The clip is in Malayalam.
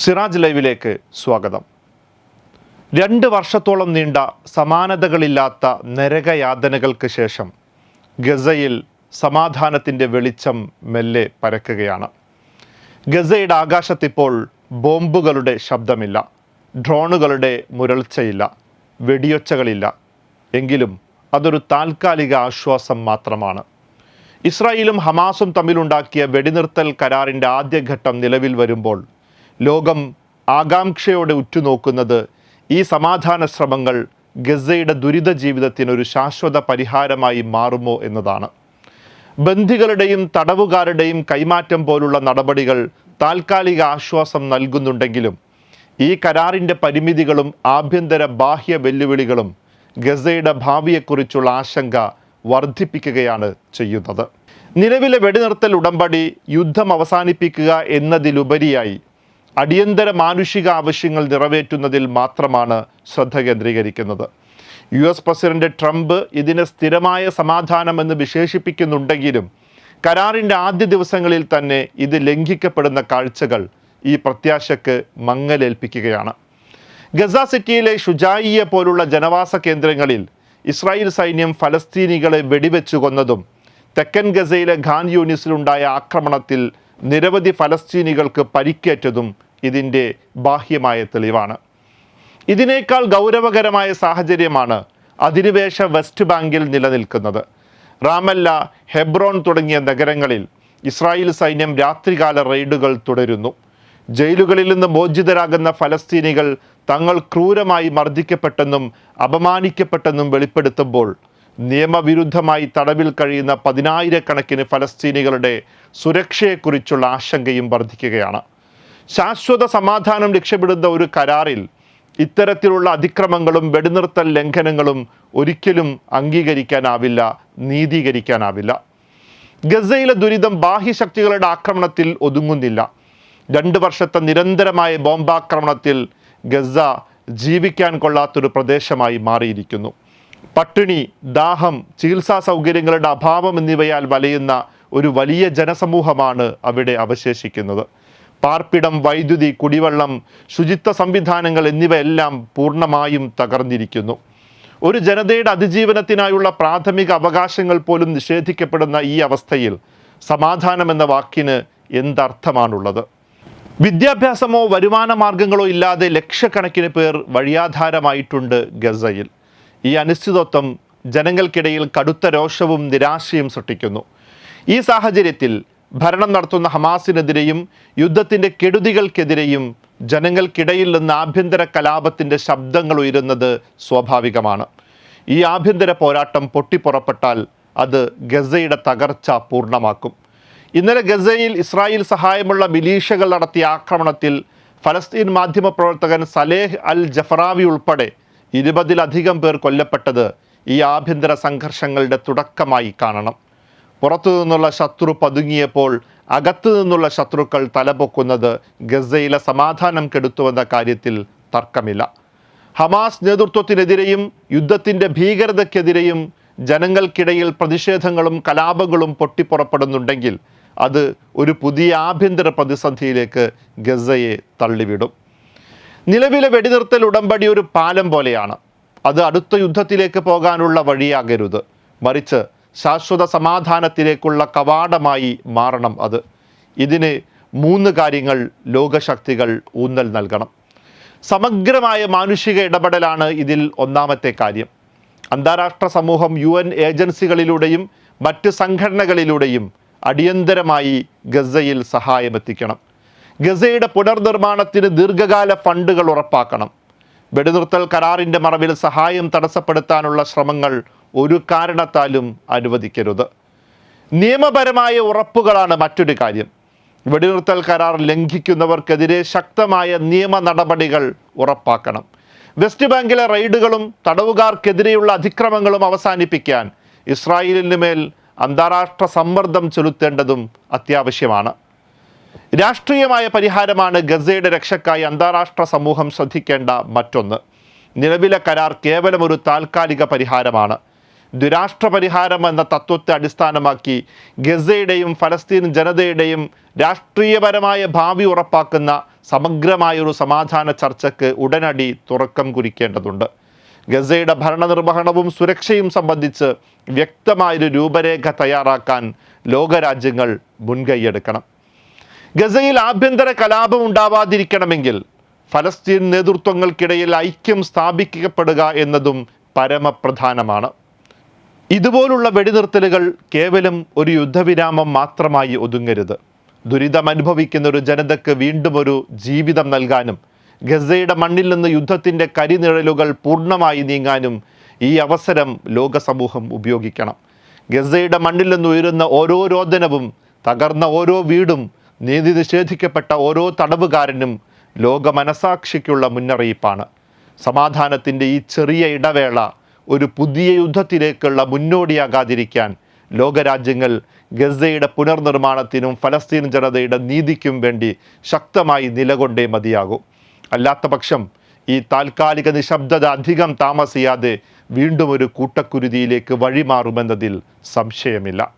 സിറാജ് ലൈവിലേക്ക് സ്വാഗതം. രണ്ട് വർഷത്തോളം നീണ്ട സമാനതകളില്ലാത്ത നരകയാതനകൾക്ക് ശേഷം ഗസയിൽ സമാധാനത്തിന്റെ വെളിച്ചം മെല്ലെ പരക്കുകയാണ്. ഗസയുടെ ആകാശത്തിപ്പോൾ ബോംബുകളുടെ ശബ്ദമില്ല ഡ്രോണുകളുടെ മുരൾച്ചയില്ല വെടിയൊച്ചകളില്ല. എങ്കിലും അതൊരു താൽക്കാലിക ആശ്വാസം മാത്രമാണ്. ഇസ്രായേലും ഹമാസും തമ്മിലുണ്ടാക്കിയ വെടിനിർത്തൽ കരാറിന്റെ ആദ്യഘട്ടം നിലവിൽ വരുമ്പോൾ ലോകം ആകാംക്ഷയോടെ ഉറ്റുനോക്കുന്നത് ഈ സമാധാന ശ്രമങ്ങൾ ഗസയുടെ ദുരിത ജീവിതത്തിനൊരു ശാശ്വത പരിഹാരമായി മാറുമോ എന്നതാണ്. ബന്ധികളുടെയും തടവുകാരുടെയും കൈമാറ്റം പോലുള്ള നടപടികൾ താൽക്കാലിക ആശ്വാസം നൽകുന്നുണ്ടെങ്കിലും ഈ കരാറിന്റെ പരിമിതികളും ആഭ്യന്തര ബാഹ്യ വെല്ലുവിളികളും ഗസയുടെ ഭാവിയെക്കുറിച്ചുള്ള ആശങ്ക വർദ്ധിപ്പിക്കുകയാണ് ചെയ്യുന്നത്. നിലവിലെ വെടിനിർത്തൽ ഉടമ്പടി യുദ്ധം അവസാനിപ്പിക്കുക എന്നതിലുപരിയായി അടിയന്തര മാനുഷിക ആവശ്യങ്ങൾ നിറവേറ്റുന്നതിൽ മാത്രമാണ് ശ്രദ്ധ കേന്ദ്രീകരിക്കുന്നത്. യു എസ് പ്രസിഡന്റ് ട്രംപ് ഇതിന് സ്ഥിരമായ സമാധാനമെന്ന് വിശേഷിപ്പിക്കുന്നുണ്ടെങ്കിലും കരാറിന്റെ ആദ്യ ദിവസങ്ങളിൽ തന്നെ ഇത് ലംഘിക്കപ്പെടുന്ന കാഴ്ചകൾ ഈ പ്രത്യാശക്ക് മങ്ങലേൽപ്പിക്കുകയാണ്. ഗസ സിറ്റിയിലെ ഷുജായിയെ പോലുള്ള ജനവാസ കേന്ദ്രങ്ങളിൽ ഇസ്രായേൽ സൈന്യം ഫലസ്തീനികളെ വെടിവെച്ചു കൊന്നതും തെക്കൻ ഗസയിലെ ഖാൻ യൂണിസിലുണ്ടായ ആക്രമണത്തിൽ നിരവധി ഫലസ്തീനികൾക്ക് പരിക്കേറ്റതും ഇതിന്റെ ബാഹ്യമായ തെളിവാണ്. ഇതിനേക്കാൾ ഗൗരവകരമായ സാഹചര്യമാണ് അധിനിവേശ വെസ്റ്റ് ബാങ്കിൽ നിലനിൽക്കുന്നത്. റാമല്ല ഹെബ്രോൺ തുടങ്ങിയ നഗരങ്ങളിൽ ഇസ്രായേൽ സൈന്യം രാത്രികാല റെയ്ഡുകൾ തുടരുന്നു. ജയിലുകളിൽ നിന്ന് മോചിതരാകുന്ന ഫലസ്തീനികൾ തങ്ങൾ ക്രൂരമായി മർദ്ദിക്കപ്പെട്ടെന്നും അപമാനിക്കപ്പെട്ടെന്നും വെളിപ്പെടുത്തുമ്പോൾ നിയമവിരുദ്ധമായി തടവിൽ കഴിയുന്ന പതിനായിരക്കണക്കിന് ഫലസ്തീനികളുടെ സുരക്ഷയെക്കുറിച്ചുള്ള ആശങ്കയും വർദ്ധിക്കുകയാണ് ശാശ്വത സമാധാനം ലക്ഷ്യമിടുന്ന ഒരു കരാറിൽ ഇത്തരത്തിലുള്ള അതിക്രമങ്ങളും വെടിനിർത്തൽ ലംഘനങ്ങളും ഒരിക്കലും അംഗീകരിക്കാനാവില്ല നീതീകരിക്കാനാവില്ല. ഗസയിലെ ദുരിതം ബാഹ്യശക്തികളുടെ ആക്രമണത്തിൽ ഒതുങ്ങുന്നില്ല. രണ്ട് വർഷത്തെ നിരന്തരമായ ബോംബാക്രമണത്തിൽ ഗസ ജീവിക്കാൻ കൊള്ളാത്തൊരു പ്രദേശമായി മാറിയിരിക്കുന്നു. പട്ടിണി ദാഹം ചികിത്സാ സൗകര്യങ്ങളുടെ അഭാവം എന്നിവയാൽ വലയുന്ന ഒരു വലിയ ജനസമൂഹമാണ് അവിടെ അവശേഷിക്കുന്നത്. പാർപ്പിടം വൈദ്യുതി കുടിവെള്ളം ശുചിത്വ സംവിധാനങ്ങൾ എന്നിവയെല്ലാം പൂർണമായും തകർന്നിരിക്കുന്നു. ഒരു ജനതയുടെ അതിജീവനത്തിനായുള്ള പ്രാഥമിക അവകാശങ്ങൾ പോലും നിഷേധിക്കപ്പെടുന്ന ഈ അവസ്ഥയിൽ സമാധാനം എന്ന വാക്കിന് എന്തർത്ഥമാണുള്ളത്? വിദ്യാഭ്യാസമോ വരുമാന മാർഗങ്ങളോ ഇല്ലാതെ ലക്ഷക്കണക്കിന് പേർ വഴിയാധാരമായിട്ടുണ്ട് ഗസയിൽ. ഈ അനിശ്ചിതത്വം ജനങ്ങൾക്കിടയിൽ കടുത്ത രോഷവും നിരാശയും സൃഷ്ടിക്കുന്നു. ഈ സാഹചര്യത്തിൽ ഭരണം നടത്തുന്ന ഹമാസിനെതിരെയും യുദ്ധത്തിന്റെ കെടുതികൾക്കെതിരെയും ജനങ്ങൾക്കിടയിൽ നിന്ന് ആഭ്യന്തര കലാപത്തിന്റെ ശബ്ദങ്ങൾ ഉയരുന്നത് സ്വാഭാവികമാണ്. ഈ ആഭ്യന്തര പോരാട്ടം പൊട്ടിപ്പുറപ്പെട്ടാൽ അത് ഗസയുടെ തകർച്ച പൂർണമാക്കും. ഇന്നലെ ഗസയിൽ ഇസ്രായേൽ സഹായമുള്ള മിലീഷ്യകൾ നടത്തിയ ആക്രമണത്തിൽ ഫലസ്തീൻ മാധ്യമപ്രവർത്തകൻ സലേഹ് അൽ ജഫറാവി ഉൾപ്പെടെ ഇരുപതിലധികം പേർ കൊല്ലപ്പെട്ടത് ഈ ആഭ്യന്തര സംഘർഷങ്ങളുടെ തുടക്കമായി കാണണം. പുറത്തു നിന്നുള്ള ശത്രു പതുങ്ങിയപ്പോൾ അകത്തു നിന്നുള്ള ശത്രുക്കൾ തലപൊക്കുന്നത് ഗസയിലെ സമാധാനം കെടുത്തുവെന്ന കാര്യത്തിൽ തർക്കമില്ല. ഹമാസ് നേതൃത്വത്തിനെതിരെയും യുദ്ധത്തിന്റെ ഭീകരതയ്ക്കെതിരെയും ജനങ്ങൾക്കിടയിൽ പ്രതിഷേധങ്ങളും കലാപങ്ങളും പൊട്ടിപ്പുറപ്പെടുന്നുണ്ടെങ്കിൽ അത് ഒരു പുതിയ ആഭ്യന്തര പ്രതിസന്ധിയിലേക്ക് ഗസയെ തള്ളിവിടും. നിലവിലെ വെടിനിർത്തൽ ഉടമ്പടി ഒരു പാലം പോലെയാണ്. അത് അടുത്ത യുദ്ധത്തിലേക്ക് പോകാനുള്ള വഴിയാകരുത്. മറിച്ച് ശാശ്വത സമാധാനത്തിലേക്കുള്ള കവാടമായി മാറണം അത്. ഇതിന് മൂന്ന് കാര്യങ്ങൾ ലോകശക്തികൾ ഊന്നൽ നൽകണം. സമഗ്രമായ മാനുഷിക ഇടപെടലാണ് ഇതിൽ ഒന്നാമത്തെ കാര്യം. അന്താരാഷ്ട്ര സമൂഹം യു എൻ ഏജൻസികളിലൂടെയും മറ്റ് സംഘടനകളിലൂടെയും അടിയന്തരമായി ഗസയിൽ സഹായമെത്തിക്കണം. ഗസയുടെ പുനർനിർമ്മാണത്തിന് ദീർഘകാല ഫണ്ടുകൾ ഉറപ്പാക്കണം. വെടിനിർത്തൽ കരാറിന്റെ മറവിൽ സഹായം തടസ്സപ്പെടുത്താനുള്ള ശ്രമങ്ങൾ ഒരു കാരണത്താലും അനുവദിക്കരുത്. നിയമപരമായ ഉറപ്പുകളാണ് മറ്റൊരു കാര്യം. വെടിനിർത്തൽ കരാർ ലംഘിക്കുന്നവർക്കെതിരെ ശക്തമായ നിയമ നടപടികൾ ഉറപ്പാക്കണം. വെസ്റ്റ് ബാങ്കിലെ റെയ്ഡുകളും തടവുകാർക്കെതിരെയുള്ള അതിക്രമങ്ങളും അവസാനിപ്പിക്കാൻ ഇസ്രായേലിന് മേൽ അന്താരാഷ്ട്ര സമ്മർദ്ദം ചെലുത്തേണ്ടതും അത്യാവശ്യമാണ്. രാഷ്ട്രീയമായ പരിഹാരമാണ് ഗസയുടെ രക്ഷക്കായി അന്താരാഷ്ട്ര സമൂഹം ശ്രദ്ധിക്കേണ്ട മറ്റൊന്ന്. നിലവിലെ കരാർ കേവലം ഒരു താൽക്കാലിക പരിഹാരമാണ്. ദുരാഷ്ട്ര പരിഹാരം എന്ന തത്വത്തെ അടിസ്ഥാനമാക്കി ഗസയുടെയും ഫലസ്തീൻ ജനതയുടെയും രാഷ്ട്രീയപരമായ ഭാവി ഉറപ്പാക്കുന്ന സമഗ്രമായൊരു സമാധാന ചർച്ചയ്ക്ക് ഉടനടി തുറക്കം കുറിക്കേണ്ടതുണ്ട്. ഗസയുടെ ഭരണനിർവഹണവും സുരക്ഷയും സംബന്ധിച്ച് വ്യക്തമായൊരു രൂപരേഖ തയ്യാറാക്കാൻ ലോകരാജ്യങ്ങൾ മുൻകൈയെടുക്കണം. ഗസയിൽ ആഭ്യന്തര കലാപം ഉണ്ടാവാതിരിക്കണമെങ്കിൽ ഫലസ്തീൻ നേതൃത്വങ്ങൾക്കിടയിൽ ഐക്യം സ്ഥാപിക്കപ്പെടുക എന്നതും പരമപ്രധാനമാണ്. ഇതുപോലുള്ള വെടിനിർത്തലുകൾ കേവലം ഒരു യുദ്ധവിരാമം മാത്രമായി ഒതുങ്ങരുത്. ദുരിതമനുഭവിക്കുന്ന ഒരു ജനതയ്ക്ക് വീണ്ടും ഒരു ജീവിതം നൽകാനും ഗസയുടെ മണ്ണിൽ നിന്ന് യുദ്ധത്തിന്റെ കരിനിഴലുകൾ പൂർണമായി നീങ്ങാനും ഈ അവസരം ലോകസമൂഹം ഉപയോഗിക്കണം. ഗസയുടെ മണ്ണിൽ നിന്ന് ഉയരുന്ന ഓരോ രോദനവും തകർന്ന ഓരോ വീടും നീതി നിഷേധിക്കപ്പെട്ട ഓരോ തടവുകാരനും ലോക മനസാക്ഷിക്കുള്ള മുന്നറിയിപ്പാണ്. സമാധാനത്തിന്റെ ഈ ചെറിയ ഇടവേള ഒരു പുതിയ യുദ്ധത്തിലേക്കുള്ള മുന്നോടിയാകാതിരിക്കാൻ ലോകരാജ്യങ്ങൾ ഗസയുടെ പുനർനിർമ്മാണത്തിനും ഫലസ്തീൻ ജനതയുടെ നീതിക്കും വേണ്ടി ശക്തമായി നിലകൊണ്ടേ മതിയാകൂ. അല്ലാത്ത പക്ഷം ഈ താൽക്കാലിക നിശബ്ദത അധികം താമസിയാതെ വീണ്ടും ഒരു കൂട്ടക്കുരുതിയിലേക്ക് വഴിമാറുമെന്നതിൽ സംശയമില്ല.